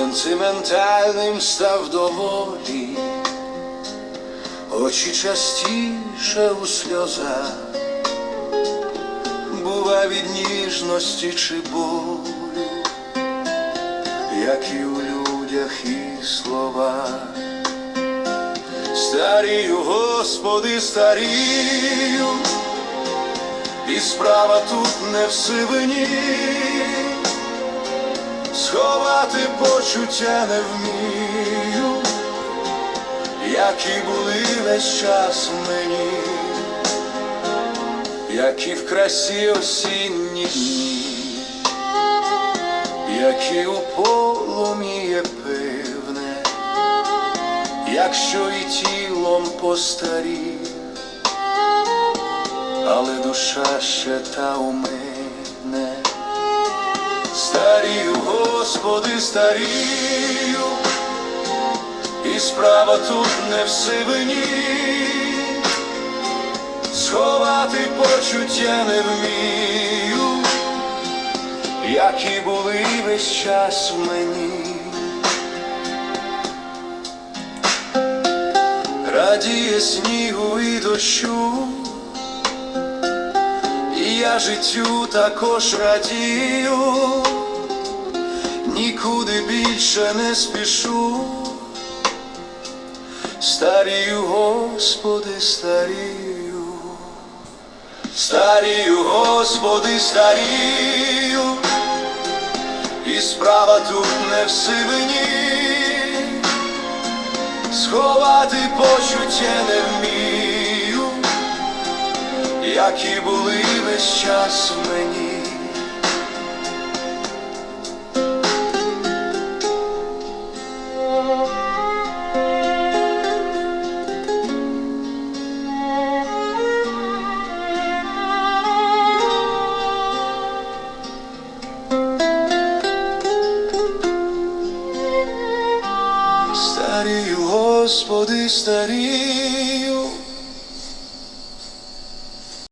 сентиментальним став доволі, очі частіше у сльозах, бува від ніжності чи болю, як і у людях і словах. Старію, Господи, старію, і справа тут не в сивині, сховати почуття не вмію, які були весь час мені, які в красі осінні дні, які у полум'є пивне якщо і тілом постарів, але душа ще та у мене. Старію, Господи, старію, і справа тут не в сивині, сховати почуття не вмію, які були весь час в мені. радіє снігу і дощу, я життю також радію, нікуди більше не спішу, старію, Господи, старію, старію, Господи, старію, і справа тут не в сивині. Сховати почуття не вмію, які були весь час в мені. Старію, Господи, старію,